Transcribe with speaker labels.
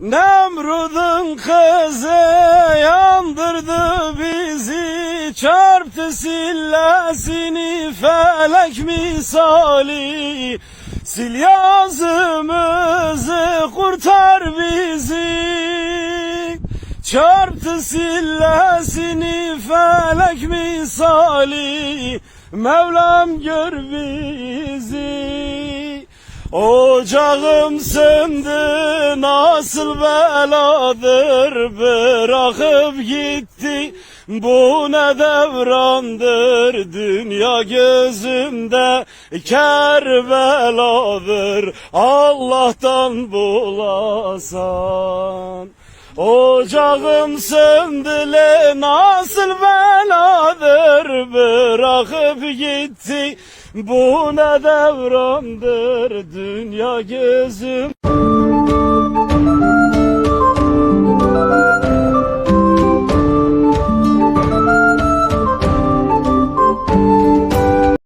Speaker 1: Nemrud'un kızı yandırdı bizi. Çarptı sillesini felek misali. Sil yazımızı kurtar bizi. Çarptı sillesini felek misali. Mevlam gör bizi Ocağım söndü nasıl beladır bırakıp gitti. Bu ne devrandır dünya gözümde kerbeladır. Allah'tan bulasan. Ocağım söndü nasıl beladır bırakıp bu ne devrandır dünya gözüm